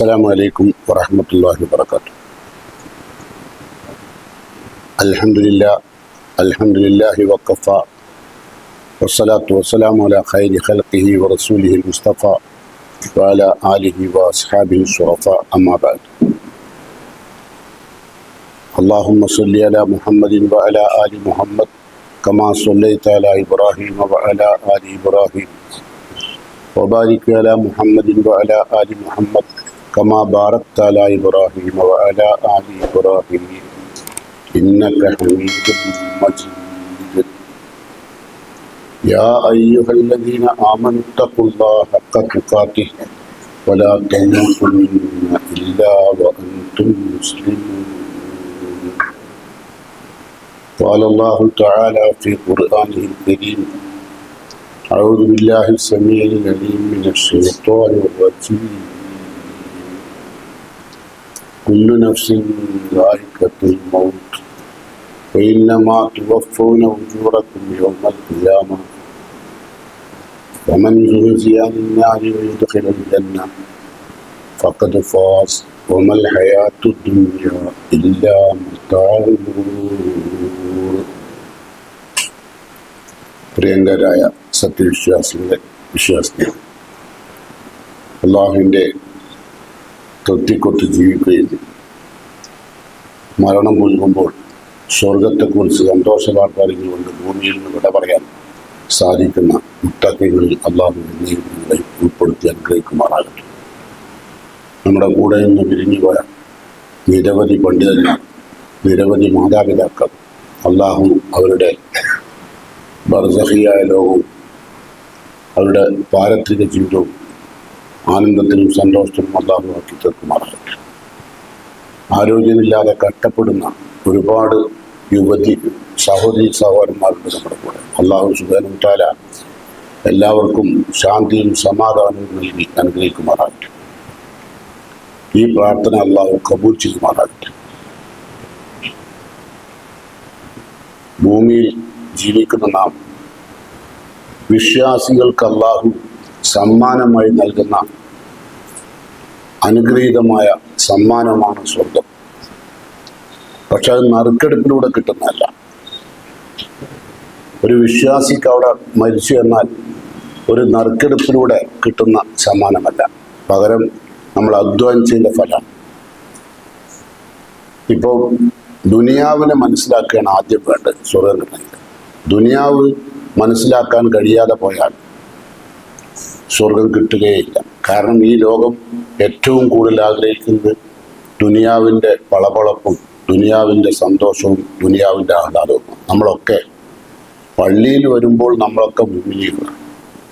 السلام عليكم ورحمة الله وبركاته الحمد لله الحمد لله وكفى والصلاة والسلام على خير خلقه ورسوله المصطفى وعلى آله وأصحابه الشرفاء أما بعد اللهم صل على محمد وعلى آل محمد كما صليت على إبراهيم وعلى آل إبراهيم وبارك على محمد وعلى آل محمد كما باركت على إبراهيم وعلى آل إبراهيم إنك حميد مجيد. يا أيها الذين آمنوا اتقوا الله حق تقاته ولا تموتن إلا وأنتم مسلمون. قال الله تعالى في قرآنه الكريم أعوذ بالله السميع العليم من الشيطان الرجيم. كل نفس ذائقة الموت وإنما توفون أجوركم يوم القيامة ومن زهزي عن النار ويدخل الجنة فقد فاز وما الحياة الدنيا إلا متاع الغرور പ്രിയങ്കരായ സത്യവിശ്വാസികളെ വിശ്വാസികൾ അള്ളാഹുവിൻ്റെ തൊത്തിക്കൊത്ത് ജീവിക്കുകയും മരണം പുൽകുമ്പോൾ സ്വർഗത്തെക്കുറിച്ച് സന്തോഷ വാർത്തകൾ ഭൂമിയിൽ നിന്ന് വിട പറയാൻ സാധിക്കുന്ന മുത്തക്കങ്ങളിൽ അള്ളാഹുവിനെ ഉൾപ്പെടുത്തി അനുഗ്രഹിക്കുമാറാകട്ടെ. നമ്മുടെ കൂടെ നിന്ന് പിരിഞ്ഞുപോയ നിരവധി പണ്ഡിതന്മാർ നിരവധി മാതാപിതാക്കൾ അള്ളാഹു അവരുടെ ബർസഹിയായ ലോകവും അവരുടെ പാരത്രിക ജീവിതവും ആനന്ദത്തിനും സന്തോഷത്തിനും അല്ലാതാക്കി തീർക്കുമാറാകട്ടെ. ആരോഗ്യമില്ലാതെ കഷ്ടപ്പെടുന്ന ഒരുപാട് യുവതി സഹോദരി സഹോദരന്മാരുണ്ട് നമ്മുടെ കൂടെ. അള്ളാഹു സുബാനുത്താല എല്ലാവർക്കും ശാന്തിയും സമാധാനവും നൽകി അനുഗ്രഹിക്കുമാറാകട്ടെ. ഈ പ്രാർത്ഥന അള്ളാഹു കബൂൽ ചെയ്യുമാറാകട്ടെ. ഭൂമിയിൽ ജീവിക്കുന്ന നാം വിശ്വാസികൾക്ക് അള്ളാഹു സമ്മാനമായി നൽകുന്ന അനുഗ്രഹീതമായ സമ്മാനമാണ് സ്വർഗം. പക്ഷെ അത് നറുക്കെടുപ്പിലൂടെ കിട്ടുന്നതല്ല. ഒരു വിശ്വാസിക്ക് അവിടെ മരിച്ചു എന്നാൽ ഒരു നറുക്കെടുപ്പിലൂടെ കിട്ടുന്ന സമ്മാനമല്ല. പകരം നമ്മൾ അധ്വാനിച്ചതിന്റെ ഫലം ഇപ്പോൾ ദുനിയാവിനെ മനസ്സിലാക്കുകയാണ് ആദ്യം വേണ്ടത്. സ്വർഗം കിട്ടുന്നത് ദുനിയാവ് മനസ്സിലാക്കാൻ കഴിയാതെ പോയാൽ സ്വർഗം കിട്ടുകയില്ല. കാരണം ഈ ലോകം ഏറ്റവും കൂടുതൽ ആഗ്രഹിക്കുന്നത് ദുനിയാവിന്റെ പളപളപ്പും ദുനിയാവിന്റെ സന്തോഷവും ദുനിയാവിന്റെ ആഹ്ലാദവും നമ്മളൊക്കെ പള്ളിയിൽ വരുമ്പോൾ നമ്മളൊക്കെ മുന്നിലാണ്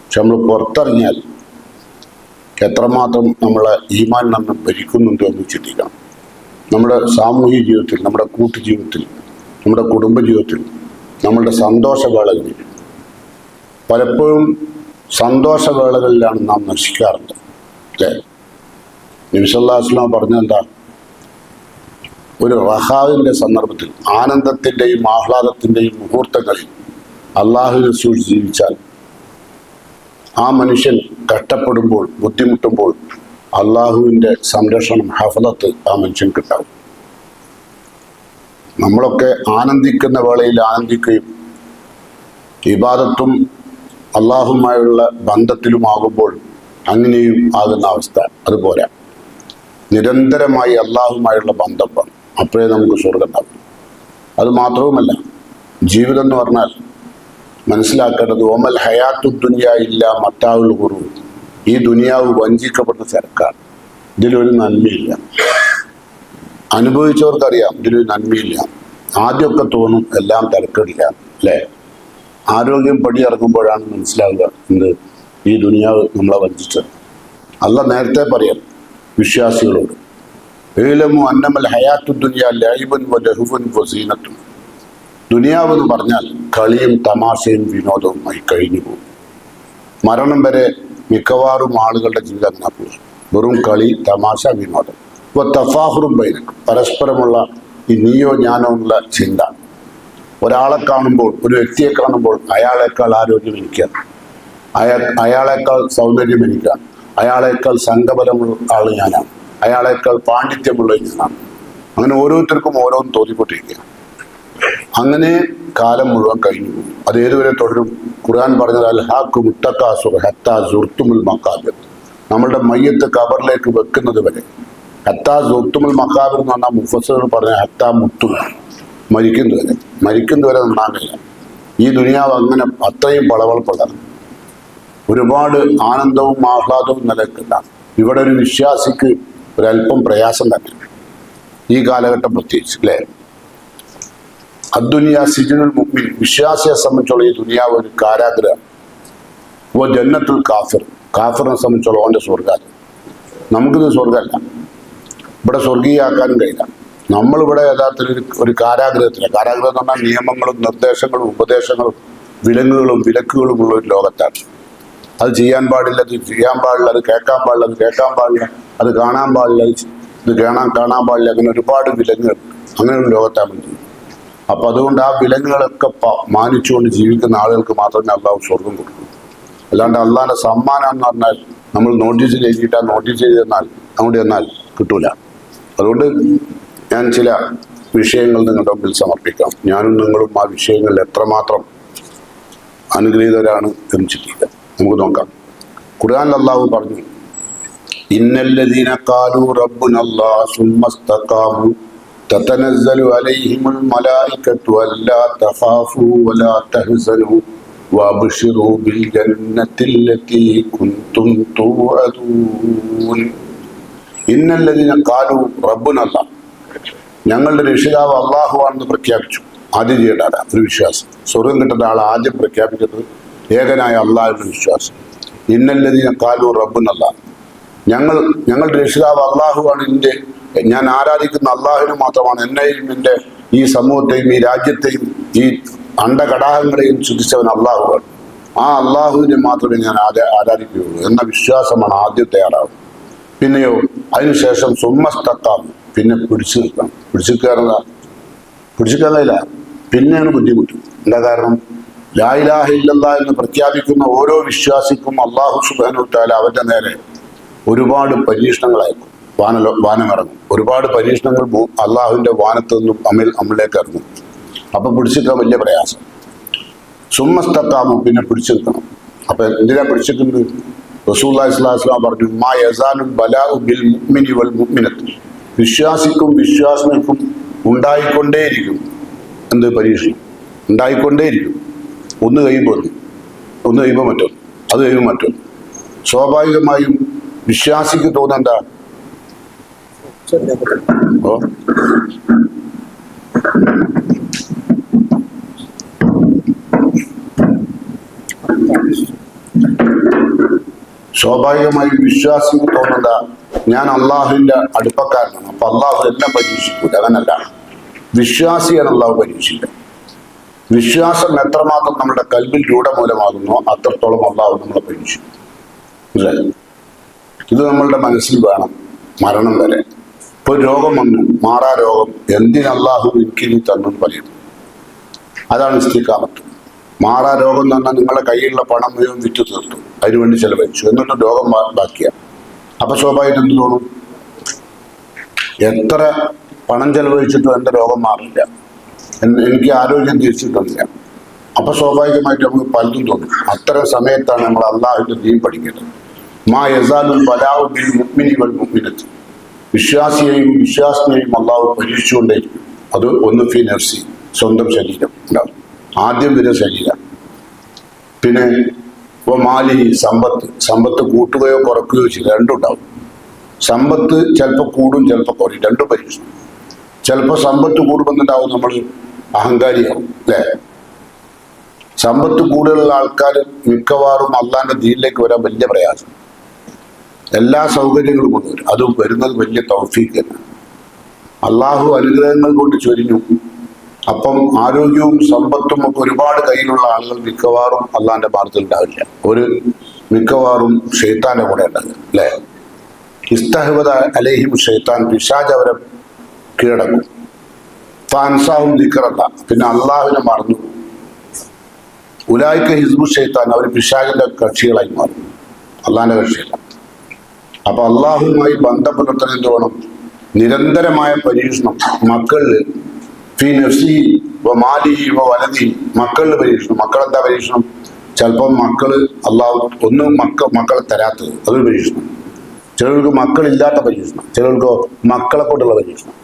പക്ഷെ നമ്മൾ പുറത്തിറങ്ങിയാൽ എത്രമാത്രം നമ്മളെ ഈമാൻ നമ്മൾ ഭരിക്കുന്നുണ്ടോ എന്ന് ചിന്തിക്കണം. നമ്മുടെ സാമൂഹിക ജീവിതത്തിൽ നമ്മുടെ കൂട്ടുജീവിതത്തിൽ നമ്മുടെ കുടുംബ ജീവിതത്തിൽ നമ്മളുടെ സന്തോഷ വേളകളിൽ പലപ്പോഴും സന്തോഷവേളകളിലാണ് നാം നശിക്കാറുണ്ട് അല്ലേ? നിമിഷല്ലാസ്ലാം പറഞ്ഞെന്താ? ഒരു റഹാവിന്റെ സന്ദർഭത്തിൽ ആനന്ദത്തിന്റെയും ആഹ്ലാദത്തിന്റെയും മുഹൂർത്തങ്ങളിൽ അള്ളാഹുവിനെ സൂക്ഷിച്ച് ജീവിച്ചാൽ ആ മനുഷ്യൻ കഷ്ടപ്പെടുമ്പോൾ ബുദ്ധിമുട്ടുമ്പോൾ അള്ളാഹുവിന്റെ സംരക്ഷണം ഹഫലത്ത് ആ മനുഷ്യൻ കിട്ടാവും. നമ്മളൊക്കെ ആനന്ദിക്കുന്ന വേളയിൽ ആനന്ദിക്കുകയും ഇബാദത്തും അള്ളാഹുമായുള്ള ബന്ധത്തിലുമാകുമ്പോൾ അങ്ങനെയും ആകുന്ന അവസ്ഥ. അതുപോലെ നിരന്തരമായി അള്ളാഹുമായുള്ള ബന്ധം വേണം അപ്പോഴേ നമുക്ക് സ്വർഗം ഉണ്ടാവും അത് മാത്രവുമല്ല ജീവിതം എന്ന് പറഞ്ഞാൽ മനസ്സിലാക്കേണ്ടത് ഓമൽ ഹയാത്തു ദുനിയ ഇല്ല മത്താവുൽ കുറു ഈ ദുനിയാവ് വഞ്ചിക്കപ്പെട്ട തിരക്കാണ്. ഇതിലൊരു നന്മയില്ല. അനുഭവിച്ചവർക്കറിയാം ഇതിലൊരു നന്മയില്ല. ആദ്യമൊക്കെ തോന്നും എല്ലാം തിരക്കിടില്ല അല്ലേ? ആരോഗ്യം പടി ഇറങ്ങുമ്പോഴാണ് മനസ്സിലാവുക എന്ത് ഈ ദുനിയാവ് നമ്മളെ വഞ്ചിച്ചത്. അല്ല നേരത്തെ പറയാം വിശ്വാസികളോട് ഏലമു അന്നമൽ ഹയാത്തു ദുനിയ ലൈബൻ വ ലഹുവൻ വസീനത്തും ദുനിയാവ് എന്ന് പറഞ്ഞാൽ കളിയും തമാശയും വിനോദവുമായി കഴിഞ്ഞു പോകും. മരണം വരെ മിക്കവാറും ആളുകളുടെ ജീവിതം പോകും. വെറും കളി തമാശ വിനോദം. ഇപ്പോൾ തഫാഹുറും ബൈനക്കും. പരസ്പരമുള്ള ഈ നീയോ ഞാനോ എന്നുള്ള ചിന്ത. ഒരാളെ കാണുമ്പോൾ ഒരു വ്യക്തിയെ കാണുമ്പോൾ അയാളെക്കാൾ ആരോഗ്യം എനിക്കാണ് അയാൾ അയാളെക്കാൾ സൗന്ദര്യം എനിക്കാണ് അയാളെക്കാൾ സംഘബലമുള്ള ആൾ ഞാനാണ് അയാളെക്കാൾ പാണ്ഡിത്യമുള്ള ഞാനാണ് അങ്ങനെ ഓരോരുത്തർക്കും ഓരോന്ന് തോന്നിക്കൊണ്ടിരിക്കുക അങ്ങനെ കാലം മുഴുവൻ കഴിഞ്ഞു. അത് ഏതുവരെ തുടരും? ഖുർആൻ പറഞ്ഞത് അൽഹാഖു മുട്ടക്കാസുർ ഹത്താ മക്കാബിർ നമ്മളുടെ മയ്യത്ത് കബറിലേക്ക് വെക്കുന്നത് വരെ. ഹത്താ സുർത്തുമുൽ മക്കാബിർ എന്ന് പറഞ്ഞാൽ മുഫസർ പറഞ്ഞ ഹത്താ മുത്തും മരിക്കുന്നവരെ മരിക്കുന്നവരെ നന്നാകില്ല ഈ ദുനിയാവ് അങ്ങനെ അത്രയും പളവളപ്പുള്ളതാണ്. ഒരുപാട് ആനന്ദവും ആഹ്ലാദവും നിലക്കില്ല ഇവിടെ ഒരു വിശ്വാസിക്ക് ഒരല്പം പ്രയാസം തന്നെ. ഈ കാലഘട്ടം പ്രത്യേകിച്ച് അല്ലേ? അദ്ദുനിയ സിജുനുൽ മുമ്പിൽ വിശ്വാസിയെ സംബന്ധിച്ചുള്ള ഈ ദുനിയാവ് ഒരു കാരാഗ്രഹം. ഓ ജന്നത്തുൽ കാഫിർ. കാഫിറിനെ സംബന്ധിച്ചുള്ള ഓന്റെ സ്വർഗം നമുക്കിത് സ്വർഗമല്ല ഇവിടെ സ്വർഗീയാക്കാനും കഴിയില്ല. നമ്മളിവിടെ യഥാർത്ഥത്തിൽ ഒരു ഒരു കാരാഗ്രഹത്തിലാണ് കാരാഗ്രഹം എന്ന് പറഞ്ഞാൽ നിയമങ്ങളും നിർദ്ദേശങ്ങളും ഉപദേശങ്ങളും വിലങ്ങുകളും വിലക്കുകളും ഉള്ള ഒരു ലോകത്താണ്. അത് ചെയ്യാൻ പാടില്ല അത് ചെയ്യാൻ പാടില്ല അത് കേൾക്കാൻ പാടില്ല അത് കേൾക്കാൻ പാടില്ല അത് കാണാൻ പാടില്ല ഇത് കാണാൻ കാണാൻ പാടില്ല അങ്ങനെ ഒരുപാട് വിലങ്ങുകൾ അങ്ങനെയുള്ള ലോകത്താണ്. അപ്പൊ അതുകൊണ്ട് ആ വിലങ്ങുകളൊക്കെ മാനിച്ചുകൊണ്ട് ജീവിക്കുന്ന ആളുകൾക്ക് മാത്രമേ അള്ളാഹു സ്വർഗം കൊടുക്കൂ. അല്ലാണ്ട് അള്ളാഹിന്റെ സമ്മാനം എന്ന് പറഞ്ഞാൽ നമ്മൾ നോട്ടീസ് ആ നോട്ടീസ് ചെയ്ത് അങ്ങോട്ട് ചെന്നാൽ കിട്ടൂല. അതുകൊണ്ട് ഞാൻ ചില വിഷയങ്ങൾ നിങ്ങളുടെ മുമ്പിൽ സമർപ്പിക്കാം. ഞാനും നിങ്ങളും ആ വിഷയങ്ങളിൽ എത്രമാത്രം അനുഗ്രഹീതരാണ് എന്ന് ചിന്തിക്കുക നമുക്ക് നോക്കാം. ഖുർആൻ അള്ളാഹു പറഞ്ഞു ഇന്നല്ലദീന കാലു റബ്ബുനല്ലാ സുമ്മസ്തഖാമു തതനസ്സലു അലൈഹിമുൽ മലായികത്തു അല്ലാ തഖാഫു വലാ തഹ്സനു വബ്ശിറു ബിൽ ജന്നത്തില്ലതി കുൻതും തുഅദൂൻ ഇന്നല്ലദീന കാലു റബ്ബുനല്ലാ ഞങ്ങളുടെ രക്ഷിതാവ് അള്ളാഹു ആണെന്ന് പ്രഖ്യാപിച്ചു. ആദ്യം ചെയ്യേണ്ട ഒരു വിശ്വാസം. സ്വർഗം കിട്ടുന്ന ആൾ ആദ്യം പ്രഖ്യാപിക്കുന്നത് ഏകനായ അള്ളാഹുവിന്റെ വിശ്വാസം. ഇന്നല്ലതിനെ കാലു റബ്ബുന്നല്ല ഞങ്ങൾ ഞങ്ങളുടെ രക്ഷിതാവ് അള്ളാഹുവാണ് എന്റെ ഞാൻ ആരാധിക്കുന്ന അള്ളാഹുവിന് മാത്രമാണ് എന്നെയും എന്റെ ഈ സമൂഹത്തെയും ഈ രാജ്യത്തെയും ഈ അണ്ടകടാഹങ്ങളെയും ശുദ്ധിച്ചവൻ അള്ളാഹുവാണ് ആ അള്ളാഹുവിനെ മാത്രമേ ഞാൻ ആരാ ആരാധിക്കുകയുള്ളൂ. എന്ന വിശ്വാസമാണ് ആദ്യം തയ്യാറാവുന്നത്. പിന്നെയോ അതിനുശേഷം സുമ്മസ്തക്കാം പിന്നെ പിടിച്ചു നിൽക്കണം പിടിച്ചു കയറുക പിടിച്ചു കയറില്ല പിന്നെയാണ് ബുദ്ധിമുട്ട്. എന്താ കാരണം? ലായിലാഹ ഇല്ലല്ല എന്ന് പ്രഖ്യാപിക്കുന്ന ഓരോ വിശ്വാസിക്കും അള്ളാഹു സുബാനുട്ടാൽ അവന്റെ നേരെ ഒരുപാട് പരീക്ഷണങ്ങളായിരിക്കും. വാനലോ വാനമിറങ്ങും. ഒരുപാട് പരീക്ഷണങ്ങൾ അള്ളാഹുവിന്റെ വാനത്ത് നിന്നും അമിൽ അമ്മിലേക്ക് ഇറങ്ങും. അപ്പൊ പിടിച്ചിരിക്കാൻ വലിയ പ്രയാസം. സുമ്മസ്തത്താമോ പിന്നെ പിടിച്ചു നിൽക്കണം അപ്പൊ എന്തിനാ പിടിച്ചിട്ടുണ്ട് റസൂല്ലാ ഇസ്ലാസ്ലാം പറഞ്ഞു മാ യസാനുൽ ബലാഉ ബിൽ മുഅ്മിനി വൽ മുഅ്മിനത്ത്. വിശ്വാസിക്കും വിശ്വാസിനിക്കും ഉണ്ടായിക്കൊണ്ടേയിരിക്കും. എന്ത് പരീക്ഷ ഉണ്ടായിക്കൊണ്ടേയിരിക്കും. ഒന്ന് കഴിയുമ്പോൾ ഒന്ന്. ഒന്ന് കഴിയുമ്പോൾ മറ്റൊന്ന്. അത് കഴിയുമ്പോൾ മറ്റൊന്ന്. സ്വാഭാവികമായും വിശ്വാസിക്ക് തോന്നണ്ട ഓ. സ്വാഭാവികമായും വിശ്വാസിക്ക് തോന്നുന്ന ഞാൻ അള്ളാഹുവിന്റെ അടുപ്പക്കാരനാണ്. അപ്പൊ അള്ളാഹു എന്നെ പരീക്ഷിക്കൂല. അങ്ങനല്ല. വിശ്വാസിയാണ് അള്ളാഹു പരീക്ഷിക്കുക വിശ്വാസം എത്രമാത്രം നമ്മുടെ കൽവിൽ രൂഢമൂലമാകുന്നു അത്രത്തോളം അള്ളാഹു നമ്മളെ പരീക്ഷിക്കും. ഇത് നമ്മളുടെ മനസ്സിൽ വേണം. മരണം വരെ. ഇപ്പൊ രോഗം വന്നു. മാറാ രോഗം. എന്തിനല്ലാഹു എനിക്ക് തന്നു പറയും. അതാണ് ഇസ്തിക്കാമത്ത് മാറാ രോഗം പറഞ്ഞാൽ നിങ്ങളുടെ കയ്യിലുള്ള പണം മുഴുവൻ വിറ്റു തീർത്തു. അതിനുവേണ്ടി ചെലവഴിച്ചു. എന്നിട്ട് രോഗം ബാക്കിയാണ് അപ്പൊ സ്വാഭാവികം എന്ത് തോന്നും? എത്ര പണം ചെലവഴിച്ചിട്ടും എന്റെ രോഗം മാറില്ല. എനിക്ക് ആരോഗ്യം തിരിച്ചിട്ടില്ല അപ്പൊ സ്വാഭാവികമായിട്ട് നമുക്ക് പലതും തോന്നും. അത്തരം സമയത്താണ് നമ്മൾ അള്ളാഹുവിന്റെ ദീൻ പഠിക്കുന്നത്. മാ യസാലുൽ ബലാഉ ബിൽ വൽ മുഅ്മിനത്തി. വിശ്വാസിയെയും വിശ്വാസിനെയും അള്ളാഹു പരീക്ഷിച്ചുകൊണ്ടേയിരിക്കും. അത് ഒന്ന് ഫി നഫ്സി സ്വന്തം ശരീരം. ഉണ്ടാവും. ആദ്യം വരെ ശരീരം. പിന്നെ മാലി സമ്പത്ത് സമ്പത്ത് കൂട്ടുകയോ കുറക്കുകയോ ചെയ്യും രണ്ടും ഉണ്ടാവും സമ്പത്ത് ചിലപ്പോൾ കൂടും ചിലപ്പോൾ കുറയും. രണ്ടും പരീക്ഷണം ചിലപ്പോൾ സമ്പത്ത് കൂടുമെന്നുണ്ടാവും നമ്മൾ അഹങ്കാരിയാവും അല്ലേ? സമ്പത്ത് കൂടുതലുള്ള ആൾക്കാർ മിക്കവാറും അള്ളാന്റെ ദീനിലേക്ക് വരാൻ വലിയ പ്രയാസം. എല്ലാ സൗകര്യങ്ങളും കൊണ്ടുവരും അത് വരുന്നത് വലിയ തൗഫീക്ക് തന്നെ. അള്ളാഹു അനുഗ്രഹങ്ങൾ കൊണ്ട് ചൊരിഞ്ഞു. അപ്പം ആരോഗ്യവും സമ്പത്തും ഒക്കെ ഒരുപാട് കയ്യിലുള്ള ആളുകൾ മിക്കവാറും അള്ളാന്റെ മാർഗത്തിൽ ഉണ്ടാവില്ല ഒരു മിക്കവാറും ഷെയ്ത്താന്റെ കൂടെ ഉണ്ടാകും അല്ലേ? ഇസ്തഹബദ അലേഹിം ഷെയ്ത്താൻ പിശാജ് അവരെ കീഴടക്കും. ഫാൻസാവും ദിക്കറല്ല പിന്നെ അള്ളാഹുവിനെ മറന്നു. ഉലായിക്ക ഹിസ്ബു ഷെയ്ത്താൻ അവർ പിശാജിന്റെ കക്ഷികളായി മാറും. അള്ളാന്റെ കക്ഷിയല്ല. അപ്പൊ അള്ളാഹുമായി ബന്ധം എന്ത് വേണം? നിരന്തരമായ പരീക്ഷണം മക്കളിൽ ഫീ മാലി വലതി മക്കളുടെ പരീക്ഷണം. മക്കളെന്താ പരീക്ഷണം? ചിലപ്പം മക്കൾ അള്ളാഹു ഒന്നും മക്ക മക്കളെ തരാത്തത്. അതൊരു പരീക്ഷണം. ചിലർക്ക് മക്കളില്ലാത്ത പരീക്ഷണം. ചിലർക്ക് മക്കളെ കൊണ്ടുള്ള പരീക്ഷണം.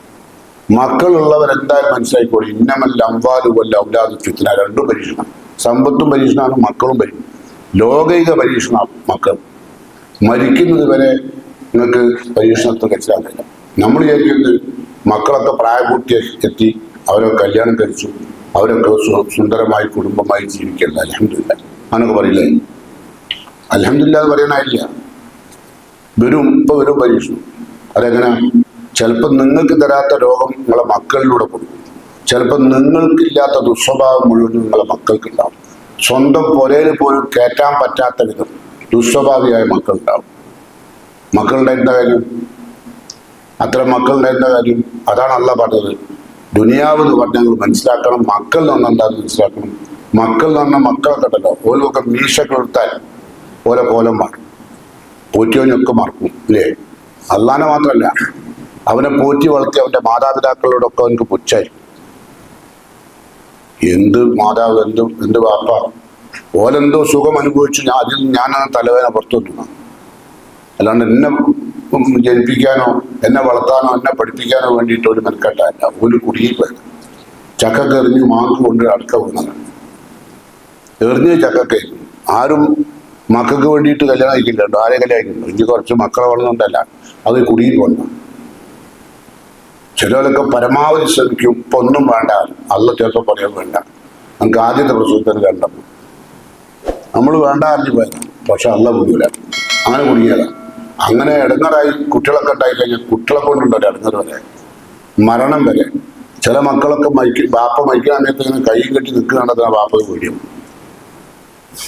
മക്കളുള്ളവർ എന്തായാലും മനസ്സിലായിക്കോളൂ. ഇന്നമല്ല അമ്പാലും കൊല്ല ഔലാദ് ഫിത്തിന രണ്ടും പരീക്ഷണം. സമ്പത്തും പരീക്ഷണമാണ് മക്കളും പരീക്ഷണം ലോകൈക പരീക്ഷണം മക്കൾ. മരിക്കുന്നത് വരെ നിങ്ങൾക്ക് പരീക്ഷണത്തിൽ മനസ്സിലാക്കില്ല നമ്മൾ വിചാരിക്കുന്നത് മക്കളൊക്കെ പ്രായപൂർത്തി എത്തി. അവരെ കല്യാണം കഴിച്ചു. അവരൊക്കെ സുന്ദരമായി കുടുംബമായി ജീവിക്കല്ല അലഹമില്ല അങ്ങനെ പറയില്ലേ? അലഹമില്ല എന്ന് പറയാനായില്ല വരും ഇപ്പൊ വരും പരീക്ഷണം അതെങ്ങനെ? ചിലപ്പോൾ നിങ്ങൾക്ക് തരാത്ത രോഗം നിങ്ങളെ മക്കളിലൂടെ കൊടുക്കും. ചിലപ്പോൾ നിങ്ങൾക്കില്ലാത്ത ദുസ്വഭാവം മുഴുവൻ നിങ്ങളെ മക്കൾക്കുണ്ടാവും. സ്വന്തം പുരയിൽ പോലും കയറ്റാൻ പറ്റാത്ത വിധം ദുസ്വഭാവിയായ മക്കളുണ്ടാവും എന്താ കാര്യം? അത്തരം എന്താ കാര്യം? അതാണ് അല്ല പറഞ്ഞത്. ദുനിയാവ് എന്ന് പറഞ്ഞാൽ മനസ്സിലാക്കണം മക്കൾ എന്ന് എന്താണെന്ന് മനസ്സിലാക്കണം. മക്കൾ എന്ന് പറഞ്ഞാൽ മക്കളൊക്കെ ഓരോക്കെ മീശ കൊടുത്താൽ ഓരോ കോലം മാറും. പോറ്റിയവനൊക്കെ മറക്കും ഇല്ലേ? അള്ളാനെ മാത്രമല്ല അവനെ പോറ്റി വളർത്തി അവന്റെ മാതാപിതാക്കളോടൊക്കെ അവനക്ക് പുച്ഛായി. എന്ത് മാതാവ് എന്ത് എന്ത് വാപ്പ? ഓലെന്തോ സുഖം അനുഭവിച്ചു. ഞാൻ അതിൽ ഞാനാണ് തലവേദന പുറത്തു വന്നു. അല്ലാണ്ട് എന്നെ ജനിപ്പിക്കാനോ എന്നെ വളർത്താനോ എന്നെ പഠിപ്പിക്കാനോ വേണ്ടിയിട്ട് ഒരു മെനക്കെട്ടല്ല ഒരു കുടിയിൽ പോയത് ചക്കക്ക് എറിഞ്ഞ് മാർക്ക് കൊണ്ട് അടക്ക വീണതാണ്. എറിഞ്ഞ് ചക്കക്കെ ആരും മക്കൾക്ക് വേണ്ടിയിട്ട് കല്യാണം ആയിക്കില്ലോ ആരെ കല്യാണം അയക്കുന്നുണ്ടോ ഇനി കുറച്ച് മക്കളെ വളർന്നുകൊണ്ടല്ല അത് കുടിയിൽ വന്നു. ചിലരൊക്കെ പരമാവധി ശ്രമിക്കും. ഇപ്പൊ ഒന്നും വേണ്ട. അല്ല ചിലപ്പോൾ പറയാൻ വേണ്ട. നമുക്ക് ആദ്യത്തെ പ്രസവത്തിന് കണ്ടപ്പോൾ നമ്മൾ വേണ്ട അറിഞ്ഞു പോയത്. പക്ഷെ അല്ല കുടിയില്ല. അങ്ങനെ കുടുങ്ങിയതാണ് അങ്ങനെ ഇടങ്ങറായി കുട്ടികളൊക്കെ ഉണ്ടായി കഴിഞ്ഞാൽ കുട്ടികളെ കൊണ്ടുണ്ടോ ഇടങ്ങറ് വരെ. മരണം വരെ. ചില മക്കളൊക്കെ മരിക്ക ബാപ്പ മരിക്കുന്ന സമയത്ത് ഇങ്ങനെ കൈ കെട്ടി നിൽക്കുകയാണെന്നാണ് ബാപ്പ പേടിയും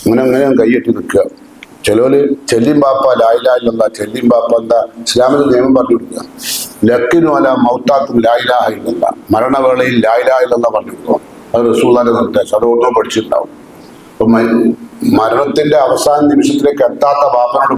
അങ്ങനെ അങ്ങനെ കൈ കെട്ടി നിൽക്കുക. ചിലവര് ചെല്ലിം ബാപ്പ ലായിലായില്ല ചെല്ലിം ബാപ്പ എന്താ ഇസ്ലാമിൽ നിയമം പറഞ്ഞു കൊടുക്കുക. ലക്കിനും അല്ല മൗത്താക്കും ഇല്ലല്ല. മരണവേളയിൽ ലായിലായില്ലെന്ന പറഞ്ഞു കൊടുക്കുക. അത് റസൂദാന്റെ നിർദ്ദേശം. അത് ഓർമ്മ പഠിച്ചിട്ടുണ്ടാവും. അപ്പൊ മരണത്തിന്റെ അവസാന നിമിഷത്തിലേക്ക് എത്താത്ത ബാപ്പനോട്